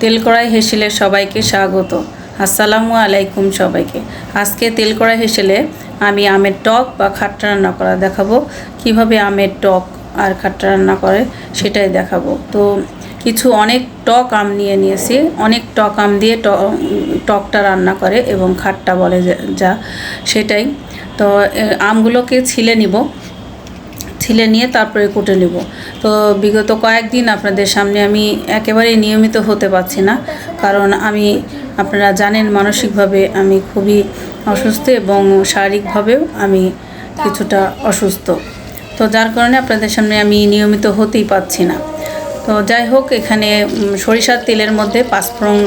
তেল কড়াই হেসেলে সবাইকে স্বাগত। আসসালামু আলাইকুম সবাইকে। আজকে তেল কড়াই হেসেলে আমি আমের টক বা খাট্টা রান্না করা দেখাবো। কীভাবে আমের টক আর খাট্টা রান্না করে সেটাই দেখাবো। তো কিছু অনেক টক আম নিয়ে নিয়েছি। অনেক টক আম দিয়ে টকটা রান্না করে এবং খাট্টা বলে যা সেটাই। তো আমগুলোকে ছিলে নিব। ছিলে নিয়ে তারপরে কুটে নেব। তো বিগত কয়েকদিন আপনাদের সামনে আমি একেবারেই নিয়মিত হতে পারছি না। কারণ আমি, আপনারা জানেন মানসিকভাবে আমি খুবই অসুস্থ এবং শারীরিকভাবেও আমি কিছুটা অসুস্থ। তো যার কারণে আপনাদের সামনে আমি নিয়মিত হতেই পারছি না। তো যাই হোক, এখানে সরিষার তেলের মধ্যে পাঁচফোড়ন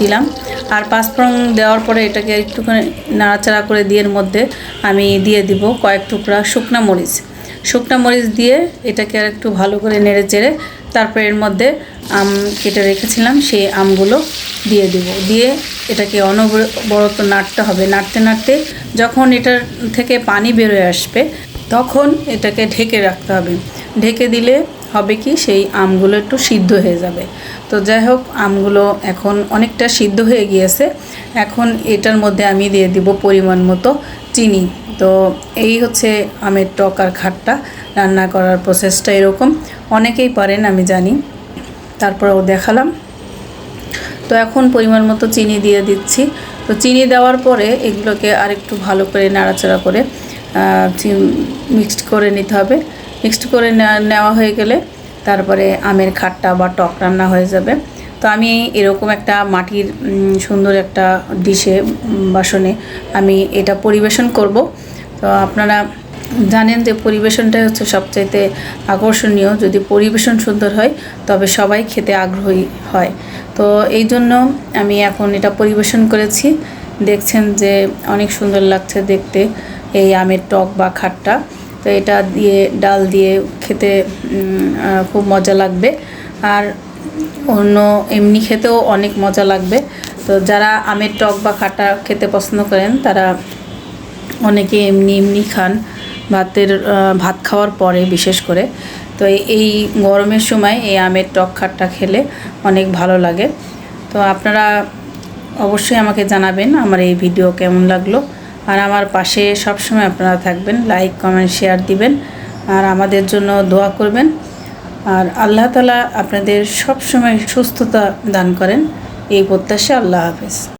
দিলাম। আর পাঁচফোড়ন দেওয়ার পরে এটাকে একটুখানি নাড়াচাড়া করে দিয়ে মধ্যে আমি দিয়ে দিব কয়েক টুকরা শুকনা মরিচ। শুকনা মরিচ দিয়ে এটাকে আর একটু ভালো করে নেড়ে চেড়ে তারপর এর মধ্যে আম কেটে রেখেছিলাম, সেই আমগুলো দিয়ে দিব। দিয়ে এটাকে অনবরত নাড়তে হবে। নাড়তে নাড়তে যখন এটার থেকে পানি বেরোয় আসবে, তখন এটাকে ঢেকে রাখতে হবে। ঢেকে দিলে হবে কি, সেই আমগুলো একটু সিদ্ধ হয়ে যাবে। তো যাই হোক, আমগুলো এখন অনেকটা সিদ্ধ হয়ে গিয়েছে। এখন এটার মধ্যে আমি দিয়ে দিব পরিমাণ মতো চিনি। তো এই হচ্ছে আমের টক আর খাট্টা। রান্না করার প্রসেসটা এরকম। অনেকেই পারেন, আমি জানি। তারপরেও দেখালাম। তো এখন পরিমাণ মতো চিনি দিয়ে দিচ্ছি। তো চিনি দেওয়ার পরে এগুলোকে আরেকটু ভালো করে নাড়াচাড়া করে মিক্সড করে নিতে হবে। মিক্সড করে নেওয়া- হয়ে গেলে তারপরে আমের খাট্টা বা টক রান্না হয়ে যাবে। তো আমি এরকম একটা মাটির সুন্দর একটা ডিশে বাসনে আমি এটা পরিবেশন করব। তো আপনারা জানেন যে পরিবেশনটাই হচ্ছে সবচাইতে আকর্ষণীয়। যদি পরিবেশন সুন্দর হয়, তবে সবাই খেতে আগ্রহী হয়। তো এই জন্য আমি এখন এটা পরিবেশন করেছি। দেখছেন যে অনেক সুন্দর লাগছে দেখতে এই আমের টক বা খাট্টা। তো এটা দিয়ে ডাল দিয়ে খেতে খুব মজা লাগবে। আর অন্য এমনি খেতেও অনেক মজা লাগবে। তো যারা আমের টক বা খাটা খেতে পছন্দ করেন, তারা অনেকে এমনি এমনি খান ভাতের ভাত খাওয়ার পরে বিশেষ করে। তো এই- গরমের সময় এই আমের টক খাট্টা খেলে অনেক ভালো লাগে। তো আপনারা অবশ্যই আমাকে জানাবেন আমার এই ভিডিও কেমন লাগল। আর আমার পাশে সবসময় আপনারা থাকবেন, লাইক, কমেন্ট, শেয়ার দিবেন। আর আমাদের জন্য দোয়া করবেন। আর আল্লাহ তালা আপনাদের সবসময় সুস্থতা দান করেন। এই প্রত্যাশা আল্লাহ হাফেজ।